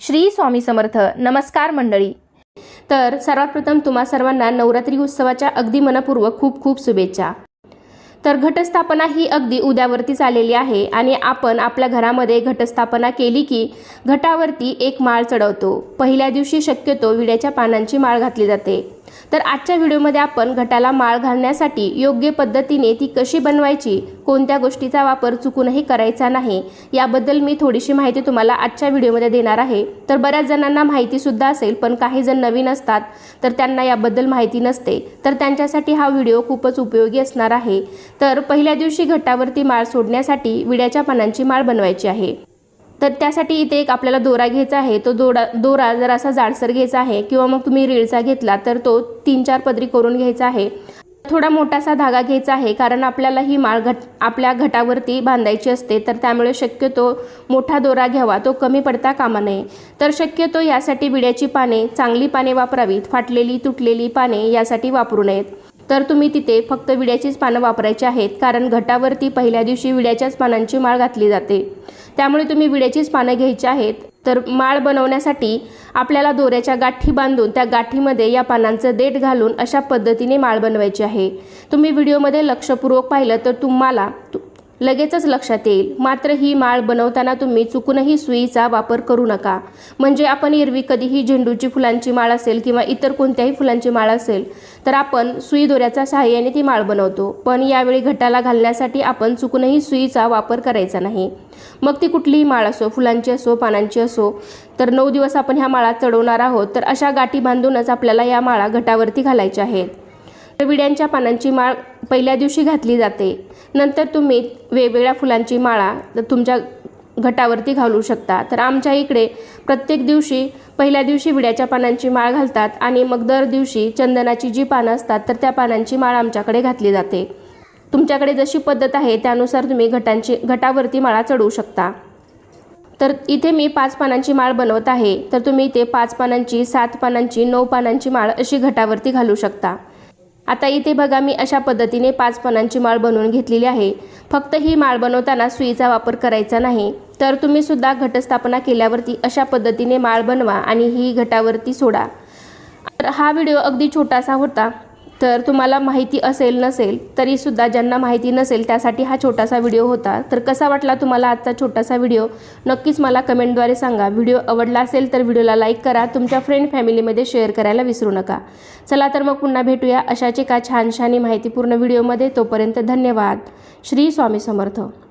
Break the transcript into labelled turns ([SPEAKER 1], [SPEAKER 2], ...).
[SPEAKER 1] श्री स्वामी समर्थ. नमस्कार मंडळी. तर सर्वात प्रथम तुम्हा सर्वांना नवरात्री उत्सवाच्या अगदी मनपूर्वक खूप खूप शुभेच्छा. तर घटस्थापना ही अगदी उद्यावरतीच आलेली आहे आणि आपण आपल्या घरामध्ये घटस्थापना केली की घटावरती एक माळ चढवतो. पहिल्या दिवशी शक्यतो विड्याच्या पानांची माळ घातली जाते. तर आजच्या व्हिडिओमध्ये आपण घटाला माळ घालण्यासाठी योग्य पद्धतीने ती कशी बनवायची कोणत्या गोष्टीचा वापर चुकूनही करायचा नाही याबद्दल मी थोडीशी माहिती तुम्हाला आजच्या व्हिडिओमध्ये देणार आहे. तर बऱ्याच जणांना माहितीसुद्धा असेल पण काही जण नवीन असतात तर त्यांना याबद्दल माहिती नसते. तर त्यांच्यासाठी हा व्हिडिओ खूपच उपयोगी असणार आहे. तर पहिल्या दिवशी घटावरती माळ सोडण्यासाठी विड्याच्या पानांची माळ बनवायची आहे. तर त्यासाठी इथे एक आपल्याला दोरा घ्यायचा आहे. तो दोरा दोरा जर असा जाडसर घ्यायचा आहे किंवा मग तुम्ही रीळचा घेतला तर तो तीन चार पदरी करून घ्यायचा आहे. थोडा मोठासा धागा घ्यायचा आहे कारण आपल्याला ही माळ घट आपल्या घटावरती बांधायची असते. तर त्यामुळे शक्यतो मोठा दोरा घ्यावा. तो कमी पडता कामा नये. तर शक्यतो यासाठी विड्याची पाने चांगली पाने वापरावीत. फाटलेली तुटलेली पाने यासाठी वापरू नयेत. तर तुम्ही तिथे फक्त विड्याचीच पानं वापरायची आहेत कारण घटावरती पहिल्या दिवशी विड्याच्याच पानांची माळ घातली जाते. त्यामुळे तुम्ही विड्याचीच पानं घ्यायची आहेत. तर माळ बनवण्यासाठी आपल्याला दोऱ्याच्या गाठी बांधून त्या गाठीमध्ये या पानांचं देठ घालून अशा पद्धतीने माळ बनवायची आहे. तुम्ही व्हिडिओमध्ये लक्षपूर्वक पाहिलं तर तुम्हाला तु- लगेचच लक्षात येईल. मात्र ही माळ बनवताना तुम्ही चुकूनही सुईचा वापर करू नका. म्हणजे आपण एरवी कधीही झेंडूची फुलांची माळ असेल किंवा इतर कोणत्याही फुलांची माळ असेल तर आपण सुई दोऱ्याच्या सहाय्याने ती माळ बनवतो. पण यावेळी घटाला घालण्यासाठी आपण चुकूनही सुईचा वापर करायचा नाही. मग ती कुठलीही माळ असो फुलांची असो पानांची असो तर नऊ दिवस आपण ह्या माळा चढवणार आहोत तर अशा गाठी बांधूनच आपल्याला या माळा घटावरती घालायच्या आहेत. विड्यांच्या पानांची माळ पहिल्या दिवशी घातली जाते. नंतर तुम्ही वेगवेगळ्या फुलांची माळा तर तुमच्या घटावरती घालू शकता. तर आमच्या इकडे प्रत्येक दिवशी पहिल्या दिवशी विड्याच्या पानांची माळ घालतात आणि मग दर दिवशी चंदनाची जी पानं असतात तर त्या पानांची माळ आमच्याकडे घातली जाते. तुमच्याकडे जशी पद्धत आहे त्यानुसार तुम्ही घटांची घटावरती माळा चढवू शकता. तर इथे मी पाच पानांची माळ बनवत आहे. तर तुम्ही इथे पाच पानांची सात पानांची नऊ पानांची माळ अशी घटावरती घालू शकता. आता इथे बघा मी अशा पद्धतीने पाच पानांची माळ बनवून घेतलेली आहे. फक्त ही माळ बनवताना सुईचा वापर करायचा नाही. तर तुम्ही सुद्धा घटस्थापना केल्यावरती अशा पद्धतीने माळ बनवा आणि ही घटावरती सोडा. तर हा व्हिडिओ अगदी छोटासा होता. तर तुम्हाला माहिती असेल नसेल तरीसुद्धा ज्यांना माहिती नसेल त्यासाठी हा छोटासा व्हिडिओ होता. तर कसा वाटला तुम्हाला आजचा छोटासा व्हिडिओ? नक्कीच मला कमेंटद्वारे सांगा. व्हिडिओ आवडला असेल तर व्हिडिओला लाईक करा तुमच्या फ्रेंड फॅमिलीमध्ये शेअर करायला विसरू नका. चला तर मग पुन्हा भेटूया अशाच एका छानशानी माहितीपूर्ण व्हिडिओमध्ये. तोपर्यंत धन्यवाद. श्री स्वामी समर्थ.